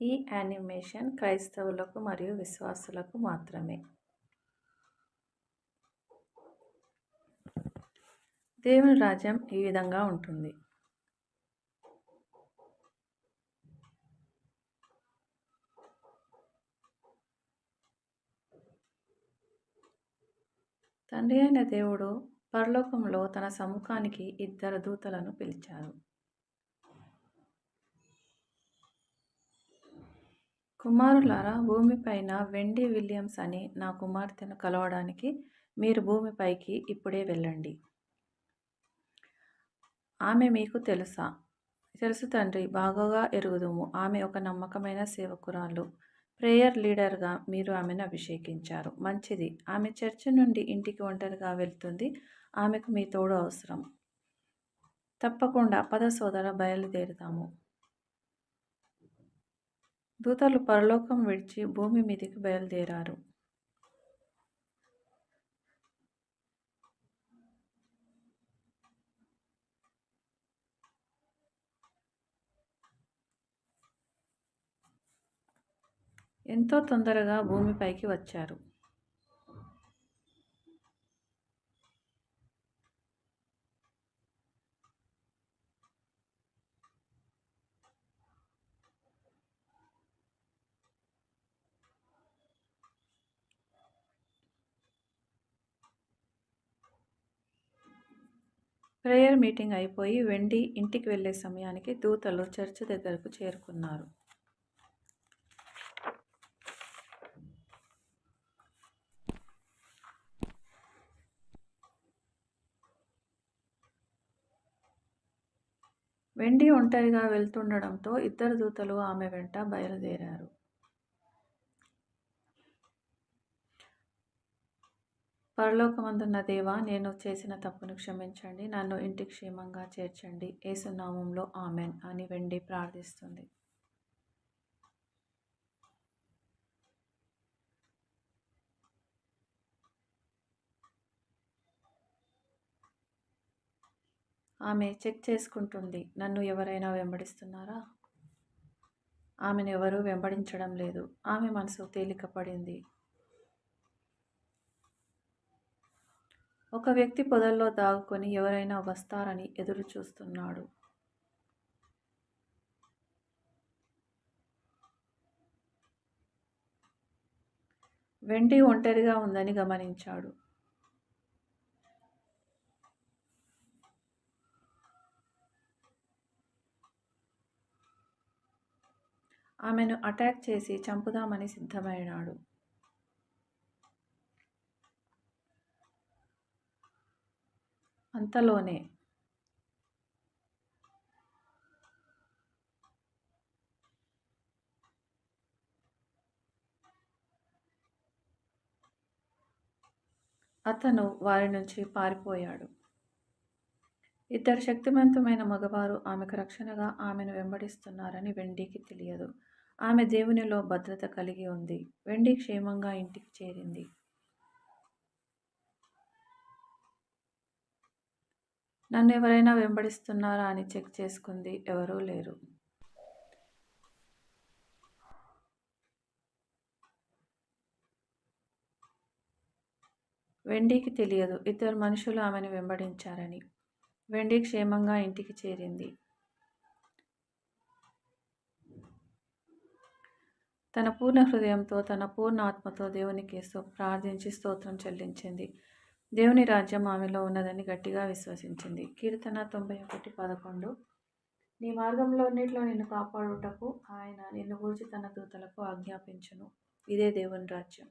ఈ యానిమేషన్ క్రైస్తవులకు మరియు విశ్వాసులకు మాత్రమే. దేవుని రాజ్యం ఈ విధంగా ఉంటుంది. తండ్రి అయిన దేవుడు పరలోకంలో తన సముఖానికి ఇద్దరు దూతలను పిలిచారు. కుమారులారా భూమిపైన వెండి విలియమ్స్ అని నా కుమార్తెను కలవడానికి మీరు భూమిపైకి ఇప్పుడే వెళ్ళండి. ఆమె మీకు తెలుసా? తెలుసు తండ్రి బాగోగా ఎరుగుదుము. ఆమె ఒక నమ్మకమైన సేవకురాలు. ప్రేయర్ లీడర్గా మీరు ఆమెను అభిషేకించారు. మంచిది. ఆమె చర్చ్ నుండి ఇంటికి ఒంటరిగా వెళ్తుంది. ఆమెకు మీ తోడు అవసరం. తప్పకుండా పద సోదర బయలుదేరుతాము దూతలు పరలోకం విడిచి భూమి మీదికి బయలుదేరారు. ఎంతో తొందరగా భూమిపైకి వచ్చారు. ప్రేయర్ మీటింగ్ అయిపోయి వెండి ఇంటికి వెళ్ళే సమయానికి దూతలు చర్చ్ దగ్గరకు చేరుకున్నారు. వెండి ఒంటరిగా వెళ్తుండడంతో ఇద్దరు దూతలు ఆమె వెంట బయలుదేరారు. పరలోకమందున్న దేవా నేను చేసిన తప్పును క్షమించండి నన్ను ఇంటికి క్షేమంగా చేర్చండి. ఏసునామంలో ఆమెన్. అని వెండి ప్రార్థిస్తుంది. ఆమె చెక్ చేసుకుంటుంది నన్ను ఎవరైనా వెంబడిస్తున్నారా? ఆమెను ఎవరూ వెంబడించడం లేదు. ఆమె మనసు తేలికపడింది. ఒక వ్యక్తి పొదల్లో దాగుకొని ఎవరైనా వస్తారని ఎదురు చూస్తున్నాడు వెండి ఒంటరిగా ఉందని గమనించాడు. ఆమెను అటాక్ చేసి చంపుదామని సిద్ధమైనాడు అంతలోనే. అతను వారి నుంచి పారిపోయాడు. ఇద్దరు శక్తివంతమైన మగవారు ఆమెకు రక్షణగా ఆమెను వెంబడిస్తున్నారని వెండికి తెలియదు. ఆమె దేవునిలో భద్రత కలిగి ఉంది. వెండి క్షేమంగా ఇంటికి చేరింది. నన్ను ఎవరైనా వెంబడిస్తున్నారా అని చెక్ చేసుకుంది. ఎవరూ లేరు. వెండికి తెలియదు. ఇద్దరు మనుషులు ఆమెను వెంబడించారని. వెండి క్షేమంగా ఇంటికి చేరింది. తన పూర్ణ హృదయంతో తన పూర్ణ ఆత్మతో దేవునికి ప్రార్థించి స్తోత్రం చెల్లించింది. దేవుని రాజ్యం ఆమెలో ఉన్నదని గట్టిగా విశ్వసించింది. కీర్తన తొంభై ఒకటి పదకొండు. నీ మార్గంలోన్నిట్లో నిన్ను కాపాడుటకు ఆయన నిన్ను గురించి తన దూతలకు ఆజ్ఞాపించును. ఇదే దేవుని రాజ్యం.